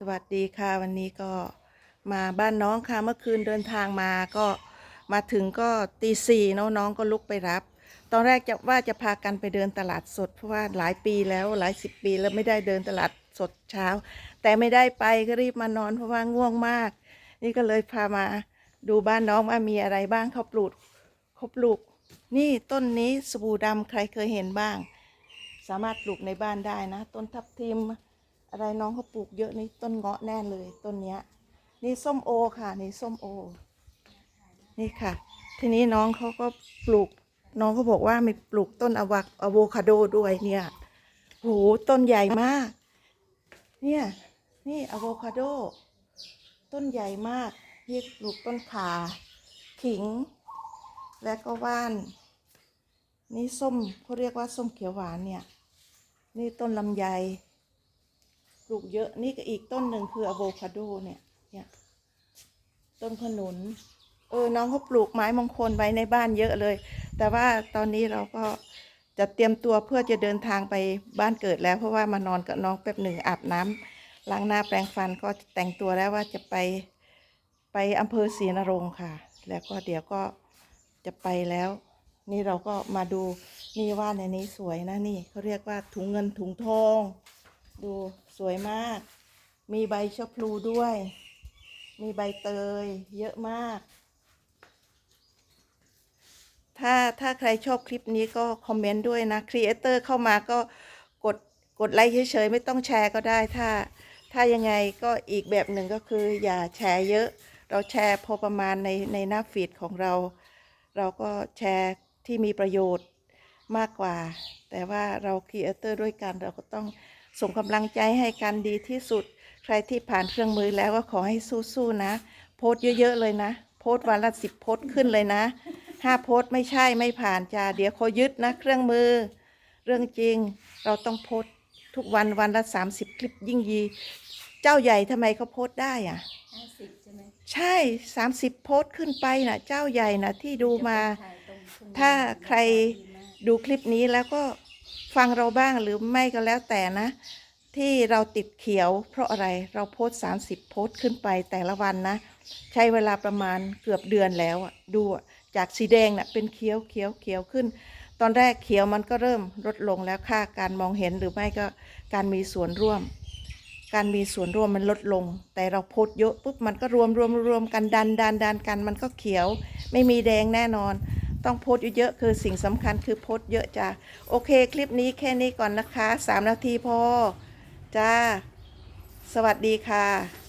สวัสดีค่ะวันนี้ก็มาบ้านน้องค่ะเมื่อคืนเดินทางมาก็มาถึงก็ตีสี่นอะน้องก็ลุกไปรับ ตอนแรกจะว่าจะพากันไปเดินตลาดสดเพราะว่าหลายปีแล้วหลายสิบปีแล้วไม่ได้เดินตลาดสดเช้า แต่ไม่ได้ไปก็รีบมานอนเพราะว่าง่วงมาก นี่ก็เลยพามาดูบ้านน้องว่ามีอะไรบ้างเขาปลูกเขาปลูก นี่ต้นนี้สบู่ดำใครเคยเห็นบ้าง สามารถปลูกในบ้านได้นะ ต้นทับทิม อะไรน้องเขาปลูกเยอะนี่ต้นเงาะแน่เลยต้นเนี้ย นี่ส้มโอค่ะ นี่ส้มโอ นี่ค่ะ ทีนี้น้องเขาก็ปลูก น้องเขาบอกว่ามีปลูกต้นอะวักอะโวคาโดด้วยเนี่ยโหต้นใหญ่มาก เนี่ย นี่อะโวคาโด ต้นใหญ่มากนี่ปลูกต้นขาขิง และก็ว่าน นี่ส้มเขาเรียกว่าส้มเขียวหวานเนี่ย นี่ต้นลำไย ปลูกเยอะนี่ก็อีกต้นหนึ่งคืออะโวคาโดเนี่ยเนี่ยต้นขนุน เออน้องเขาปลูกไม้มงคลไว้ในบ้านเยอะเลย แต่ว่าตอนนี้เราก็จะเตรียมตัวเพื่อจะเดินทางไปบ้านเกิดแล้ว เพราะว่ามานอนกับน้องแป๊บหนึ่งอาบน้ำล้างหน้าแปรงฟันก็แต่งตัวแล้วว่าจะไปไปอำเภอศรีนรงค์ค่ะ แล้วก็เดี๋ยวก็จะไปแล้ว นี่เราก็มาดูนี่ว่าในนี้สวยนะนี่เขาเรียกว่าถุงเงินถุงทอง ดูสวยมาก มีใบชะพลูด้วย มีใบเตย เยอะมาก ถ้าถ้าใครชอบคลิปนี้ก็คอมเมนต์ด้วยนะครีเอเตอร์เข้ามาก็กดกดไลค์เฉยๆไม่ต้องแชร์ก็ได้ถ้า ถ้ายังไงก็อีกแบบหนึ่งก็คืออย่าแชร์เยอะ เราแชร์พอประมาณในในหน้าฟีดของเรา เราก็แชร์ที่มีประโยชน์มากกว่า แต่ว่าเราครีเอเตอร์ด้วยกันเราก็ต้อง ส่งกำลังใจให้กันดีที่สุด ใครที่ผ่านเครื่องมือแล้วก็ขอให้สู้ๆนะ โพสต์เยอะๆเลยนะ โพสต์วันละสิบโพสต์ขึ้นเลยนะห้าโพสต์ไม่ใช่ไม่ผ่านจ้าเดี๋ยวเขายึดนะ เครื่องมือ เรื่องจริงเราต้องโพสต์ทุกวันวันละสามสิบคลิปยิ่งยี เจ้าใหญ่ทำไมเขาโพสต์ได้อะห้าสิบใช่ไหมใช่สามสิบโพสต์ขึ้นไปนะเจ้าใหญ่นะที่ดูมาจะไปถ่ายตรงทุ่งถ้าใครดีมากดูคลิปนี้แล้วก็ ฟังเราบ้างหรือไม่ก็แล้วแต่นะ ที่เราติดเขียวเพราะอะไรเราโพสต์30 โพสต์ขึ้นไปแต่ละวันนะ ใช้เวลาประมาณเกือบเดือนแล้วอะดูอะจากสีแดงน่ะเป็นเขียวเขียวเขียวขึ้น ตอนแรกเขียวมันก็เริ่มลดลงแล้วค่าการมองเห็นหรือไม่ก็การมีส่วนร่วม การมีส่วนร่วมมันลดลง แต่เราโพสต์เยอะปุ๊บมันก็รวมรวมรวมกันดันดันดันกันมันก็เขียว ไม่มีแดงแน่นอน ต้องโพสต์เยอะๆคือสิ่งสำคัญคือโพสต์เยอะจ้าโอเคคลิปนี้แค่นี้ก่อนนะคะสามนาทีพอจ้า สวัสดีค่ะ